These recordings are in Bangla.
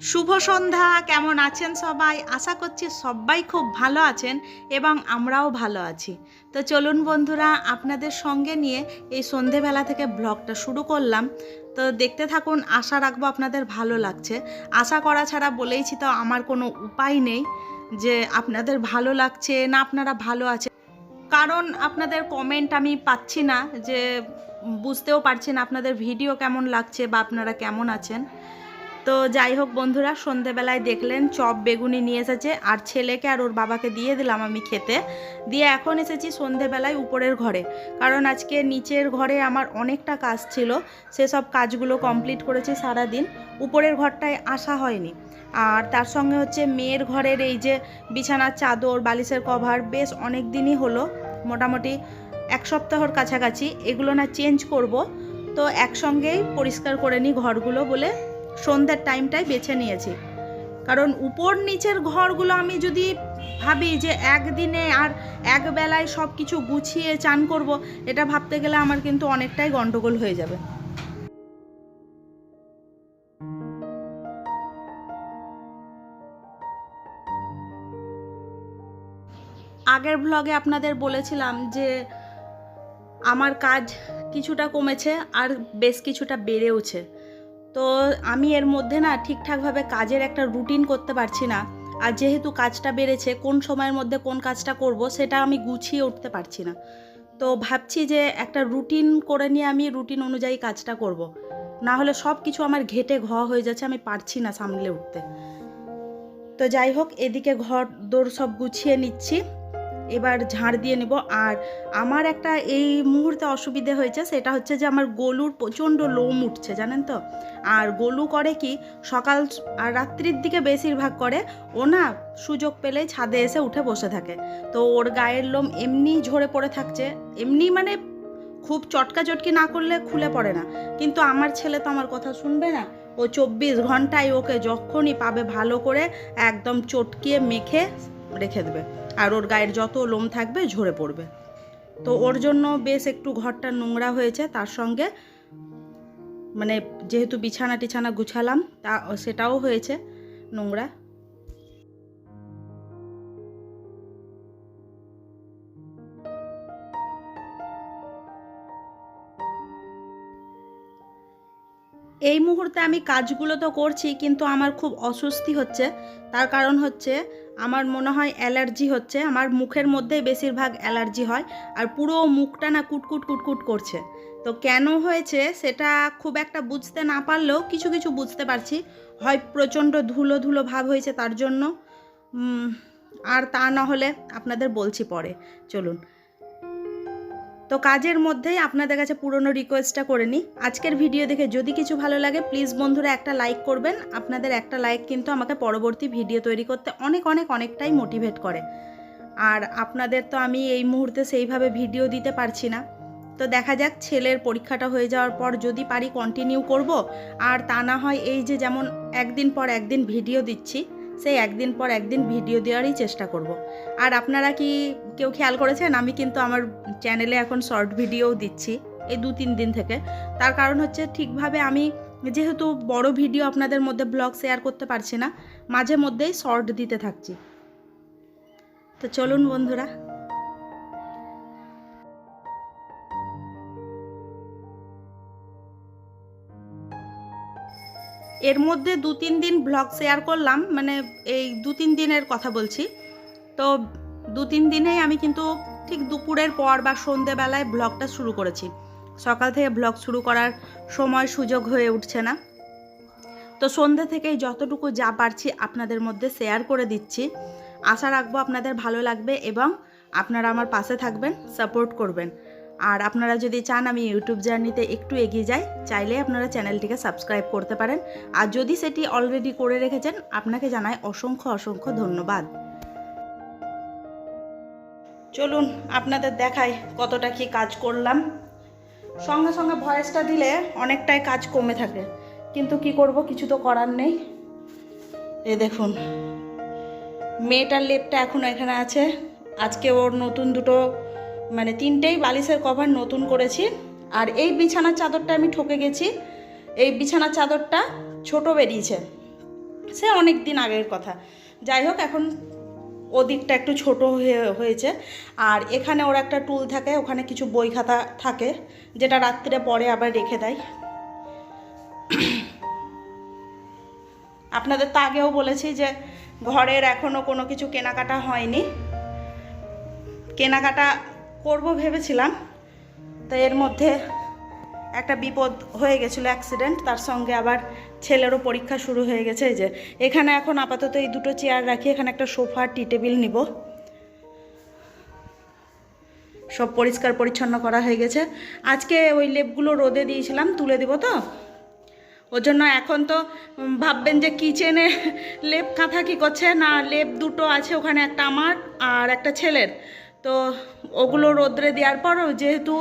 শুভ সন্ধ্যা, কেমন আছেন সবাই? আশা করছি সবাই খুব ভালো আছেন এবং আমরাও ভালো আছি। তো চলুন বন্ধুরা, আপনাদের সঙ্গে নিয়ে এই সন্ধেবেলা থেকে ব্লগটা শুরু করলাম। তো দেখতে থাকুন, আশা রাখব আপনাদের ভালো লাগছে। আশা করা ছাড়া বলেইছি তো আমার কোনো উপায় নেই যে আপনাদের ভালো লাগছে না আপনারা ভালো আছে কারণ আপনাদের কমেন্ট আমি পাচ্ছি না যে বুঝতেও পারছি না আপনাদের ভিডিও কেমন লাগছে বা আপনারা কেমন আছেন। তো যাই হোক বন্ধুরা, সন্ধেবেলায় দেখলেন চপ বেগুনি নিয়ে এসেছে, আর ছেলেকে আর ওর বাবাকে দিয়ে দিলাম আমি খেতে। দিয়ে এখন এসেছি সন্ধেবেলায় উপরের ঘরে। কারণ আজকে নিচের ঘরে আমার অনেকটা কাজ ছিল, সেসব কাজগুলো কমপ্লিট করেছি সারাদিন। উপরের ঘরটায় আসা হয়নি। আর তার সঙ্গে হচ্ছে মেয়ের ঘরের এই যে বিছানার চাদর, বালিশের কভার, বেশ অনেক দিনই হলো। মোটামুটি এক সপ্তাহর কাছাকাছি। এগুলো না চেঞ্জ করব। তো একসঙ্গেই পরিষ্কার করে নিই ঘরগুলো বলে সন্ধ্যার টাইমটাই বেছে নিয়েছি। কারণ উপর নিচের ঘরগুলো আমি যদি ভাবি যে একদিনে আর এক বেলায় সব কিছু গুছিয়ে চান করব, এটা ভাবতে গেলে আমার কিন্তু অনেকটাই গন্ডগোল হয়ে যাবে। আগের ব্লগে আপনাদের বলেছিলাম যে আমার কাজ কিছুটা কমেছে আর বেশ কিছুটা বেড়েওছে। তো আমি এর মধ্যে না ঠিকঠাকভাবে কাজের একটা রুটিন করতে পারছি না। আর যেহেতু কাজটা বেড়েছে, কোন সময়ের মধ্যে কোন কাজটা করব সেটা আমি গুছিয়ে উঠতে পারছি না। তো ভাবছি যে একটা রুটিন করে নিয়ে আমি রুটিন অনুযায়ী কাজটা করব। না হলে সব কিছু আমার ঘেটে ঘ হয়ে যাচ্ছে, আমি পারছি না সামলে উঠতে। তো যাই হোক, এদিকে ঘর দৌড় সব গুছিয়ে নিচ্ছি। এবার ঝাড় দিয়ে নেব। আর আমার একটা এই মুহূর্তে অসুবিধে হয়েছে, সেটা হচ্ছে যে আমার গলুর প্রচণ্ড লোম উঠছে, জানেন তো? আর গলু করে কি, সকাল আর রাত্রির দিকে বেশিরভাগ করে, ও না সুযোগ পেলেই ছাদে এসে উঠে বসে থাকে। তো ওর গায়ের লোম এমনি ঝরে পড়ে থাকছে, এমনি মানে খুব চটকা চটকি না করলে খুলে পড়ে না। কিন্তু আমার ছেলে তো আমার কথা শুনবে না। ও চব্বিশ ঘন্টায় ওকে যখনই পাবে ভালো করে একদম চটকিয়ে মেখে রেখে দেবে। আর ওর গায়ের যত লোম থাকবে ঝরে পড়বে। তো ওর জন্য বেশ একটু ঘরটা নোংরা হয়েছে, তার সঙ্গে মানে যেহেতু বিছানা টিছানা গুছালাম, তা সেটাও হয়েছে নোংরা। এই মুহূর্তে আমি কাজগুলো তো করছি, কিন্তু আমার খুব অস্বস্তি হচ্ছে। তার কারণ হচ্ছে আমার মনে হয় অ্যালার্জি হচ্ছে। আমার মুখের মধ্যে বেশিরভাগ অ্যালার্জি হয় আর পুরো মুখটা না কুটকুট কুটকুট করছে। তো কেন হয়েছে সেটা খুব একটা বুঝতে না পারলেও কিছু কিছু বুঝতে পারছি। হয় প্রচণ্ড ধুলো ধুলো ভাব হয়েছে তার জন্য। আর তা না হলে আপনাদের বলছি পরে। চলুন। তো কাজের মধ্যেই আপনাদের কাছে পুরনো রিকোয়েস্টটা করে নিই। আজকের ভিডিও দেখে যদি কিছু ভালো লাগে প্লিজ বন্ধুরা একটা লাইক করবেন। আপনাদের একটা লাইক কিন্তু আমাকে পরবর্তী ভিডিও তৈরি করতে অনেক অনেক, অনেকটাই মোটিভেট করে। আর আপনাদের তো আমি এই মুহূর্তে সেইভাবে ভিডিও দিতে পারছি না। তো দেখা যাক, ছেলের পরীক্ষাটা হয়ে যাওয়ার পর যদি পারি কন্টিনিউ করব। আর তা না হয় এই যে যেমন একদিন পর একদিন ভিডিও দিচ্ছি সেই একদিন পর একদিন ভিডিও দেওয়ারই চেষ্টা করব। আর আপনারা কি কেউ খেয়াল করেছেন? আমি কিন্তু আমার চ্যানেলে এখন শর্ট ভিডিও দিচ্ছি এই দু তিন দিন থেকে। তার কারণ হচ্ছে ঠিকভাবে আমি যেহেতু বড় ভিডিও আপনাদের মধ্যে ব্লগ শেয়ার করতে পারছি না, মাঝে মধ্যেই শর্ট দিতে থাকছি। তো চলুন বন্ধুরা এর মধ্যে দু তিন দিন ব্লগ শেয়ার করলাম মানে এই দু তিন দিনের কথা বলছি। তো দু তিন দিনেই আমি কিন্তু ঠিক দুপুরের পর বা সন্ধেবেলায় ব্লগটা শুরু করেছি। সকাল থেকে ব্লগ শুরু করার সময় সুযোগ হয়ে উঠছে না। তো সন্ধে থেকেই যতটুকু যা পারছি আপনাদের মধ্যে শেয়ার করে দিচ্ছি। আশা রাখব আপনাদের ভালো লাগবে এবং আপনারা আমার পাশে থাকবেন সাপোর্ট করবেন। আর আপনারা যদি চান আমি ইউটিউব জার্নিতে একটু এগিয়ে যাই, চাইলে আপনারা চ্যানেলটিকে সাবস্ক্রাইব করতে পারেন। আর যদি সেটি অলরেডি করে রেখেছেন, আপনাকে জানাই অসংখ্য অসংখ্য ধন্যবাদ। চলুন আপনাদের দেখাই কতটা কি কাজ করলাম। সঙ্গে সঙ্গে ভয়েসটা দিলে অনেকটাই কাজ কমে থাকে। কিন্তু কি করব, কিছু তো করার নেই। এ দেখুন, মেয়েটার লেপটা এখনও এখানে আছে। আজকে ওর নতুন দুটো মানে তিনটেই বালিশের কভার নতুন করেছি। আর এই বিছানার চাদরটা আমি ঠকে গেছি। এই বিছানার চাদরটা ছোট বেরিয়েছে। সে অনেক দিন আগের কথা। যাই হোক, এখন ওদিকটা একটু ছোট হয়ে, হয়েছে। আর এখানে ওর একটা টুল থাকে, ওখানে কিছু বই খাতা থাকে, যেটা রাত্রিরে পরে আবার রেখে দেয়। আপনাদের তো আগেও বলেছি যে ঘরের এখনও কোনো কিছু কেনাকাটা হয়নি। কেনাকাটা করব ভেবেছিলাম তো এর মধ্যে একটা বিপদ হয়ে গেছিল অ্যাক্সিডেন্ট তার সঙ্গে আবার ছেলেরও পরীক্ষা শুরু হয়ে গেছে যে। এখানে এখন আপাতত এই দুটো চেয়ার রাখি, এখানে একটা সোফা টি টেবিল নিব। সব পরিষ্কার পরিচ্ছন্ন করা হয়ে গেছে। আজকে ওই লেপগুলো রোদে দিয়েছিলাম, তুলে দিব তো। ওর জন্য এখন তো ভাববেন যে কিচেনে লেপ কাঁথা কী করছে? না, লেপ দুটো আছে ওখানে, একটা আমার আর একটা ছেলের। তো ওগুলো রোদ্রে দেওয়ার পর যেহেতু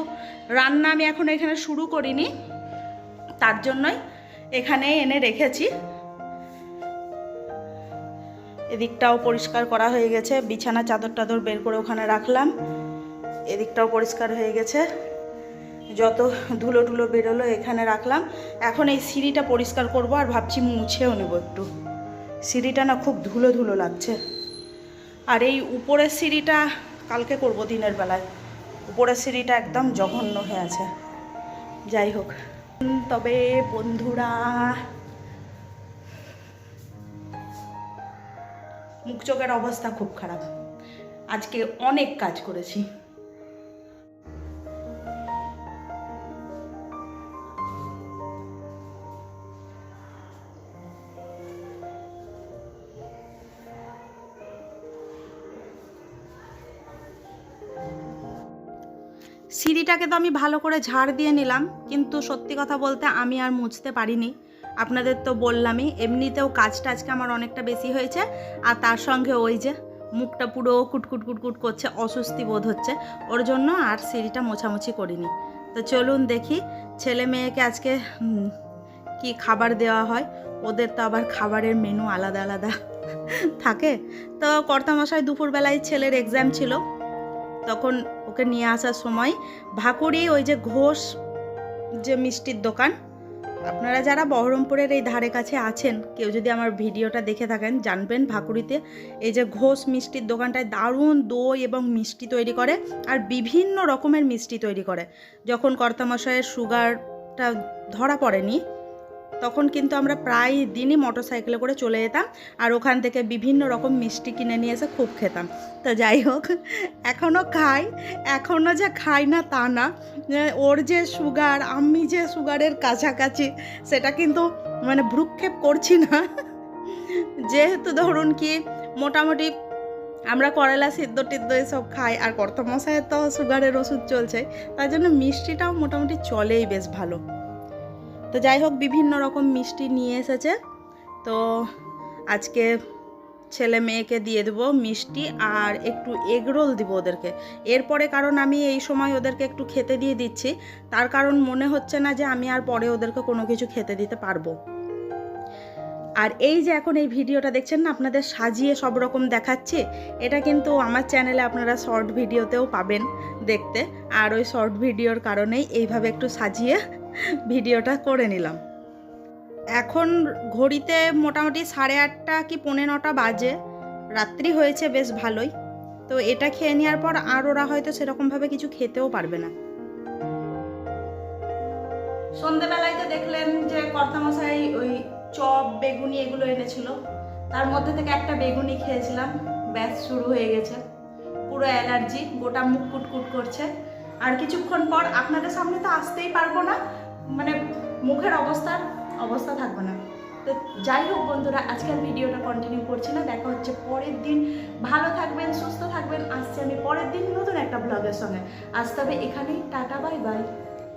রান্না আমি এখন এখানে শুরু করিনি, তার জন্যই এখানে এনে রেখেছি। এদিকটাও পরিষ্কার করা হয়ে গেছে, বিছানা, চাদর টাদর বের করে ওখানে রাখলাম। এদিকটাও পরিষ্কার হয়ে গেছে। যত ধুলো টুলো বেরোলো এখানে রাখলাম। এখন এই সিঁড়িটা পরিষ্কার করব আর ভাবছি মুছেও নেব একটু। সিঁড়িটা না খুব ধুলো ধুলো লাগছে। আর এই উপরের সিঁড়িটা কালকে করব দিনের বেলায়। উপরের সিঁড়িটা একদম জঘন্য হয়ে আছে। যাই হোক। তবে বন্ধুরা মুখ চোখের অবস্থা খুব খারাপ। আজকে অনেক কাজ করেছি। সিঁড়িটাকে তো আমি ভালো করে ঝাড় দিয়ে নিলাম, কিন্তু সত্যি কথা বলতে আমি আর মুছতে পারিনি। আপনাদের তো বললামই, এমনিতেও কাজটা আজকে আমার অনেকটা বেশি হয়েছে, আর তার সঙ্গে ওই যে মুখটা পুরো কুটকুট কুটকুট করছে, অস্বস্তি বোধ হচ্ছে। ওর জন্য আর সিঁড়িটা মোছামুছি করিনি। তো চলুন দেখি, ছেলে মেয়েকে আজকে কি খাবার দেওয়া হয়? ওদের তো আবার খাবারের মেনু আলাদা আলাদা থাকে। তো কর্তামশাই দুপুরবেলায় ছেলের এক্সাম ছিল। তখন ওকে নিয়ে আসার সময় ভাকুরি, ওই যে ঘোষ, যে মিষ্টির দোকান, আপনারা যারা বহরমপুরের এই ধারে কাছে আছেন, কেউ যদি আমার ভিডিওটা দেখে থাকেন, জানবেন ভাকুরিতে এই যে ঘোষ মিষ্টির দোকানটায় দারুণ দই এবং মিষ্টি তৈরি করে আর বিভিন্ন রকমের মিষ্টি তৈরি করে। যখন কর্তামশায়ের সুগারটা ধরা পড়েনি তখন কিন্তু আমরা প্রায় দিনই মোটর সাইকেলে করে চলে যেতাম আর ওখান থেকে বিভিন্ন রকম মিষ্টি কিনে নিয়ে এসে খুব খেতাম। তো যাই হোক এখনও খাই এখনও যে খাই না তা না ওর যে সুগার আমি যে সুগারের কাছাকাছি, সেটা কিন্তু মানে ভ্রুক্ষেপ করছি না। যেহেতু ধরুন কি মোটামুটি আমরা করলা সিদ্ধ টিদ্ধ এসব খাই, আর কর্তমশায়ের তো সুগারের ওষুধ চলছে, তার জন্য মিষ্টিটাও মোটামুটি চলেই বেশ ভালো। তো যাই হোক, বিভিন্ন রকম মিষ্টি নিয়ে এসেছে। তো আজকে ছেলে মেয়েকে দিয়ে দেবো মিষ্টি আর একটু এগরোল দিব ওদেরকে। এরপরে কারণ আমি এই সময় ওদেরকে একটু খেতে দিয়ে দিচ্ছি, তার কারণ মনে হচ্ছে না যে আমি আর পরে ওদেরকে কোনো কিছু খেতে দিতে পারব। আর এই যে এখন এই ভিডিওটা দেখছেন না, আপনাদের সাজিয়ে সব রকম দেখাচ্ছি, এটা কিন্তু আমার চ্যানেলে আপনারা শর্ট ভিডিওতেও পাবেন দেখতে। আর ওই শর্ট ভিডিওর কারণেই এইভাবে একটু সাজিয়ে ভিডিওটা করে নিলাম। এখন ঘড়িতে মোটামুটি সাড়ে আটটা কি পৌনে নটা বাজে। রাত্রি হয়েছে বেশ ভালোই। তো এটা খেয়ে নেওয়ার পর আর ওরা হয়তো সেরকমভাবে কিছু খেতেও পারবে না। সন্ধেবেলায় তো দেখলেন যে কর্তামশাই ওই চপ, বেগুনি এগুলো এনেছিল। তার মধ্যে থেকে একটা বেগুনি খেয়েছিলাম। ব্যাস, শুরু হয়ে গেছে। পুরো অ্যালার্জি, গোটা মুখ কুটকুট করছে। আর কিছুক্ষণ পর আপনাদের সামনে তো আসতেই পারব না। মানে মুখের অবস্থার অবস্থা থাকবে না। তো যাই হোক বন্ধুরা, আজকের ভিডিওটা কন্টিনিউ করছি না। দেখা হচ্ছে পরের দিন। ভালো থাকবেন, সুস্থ থাকবেন। আসছি আমি পরের দিন নতুন একটা ব্লগের সঙ্গে। আসতে হবে এখানেই, টাটা বাই বাই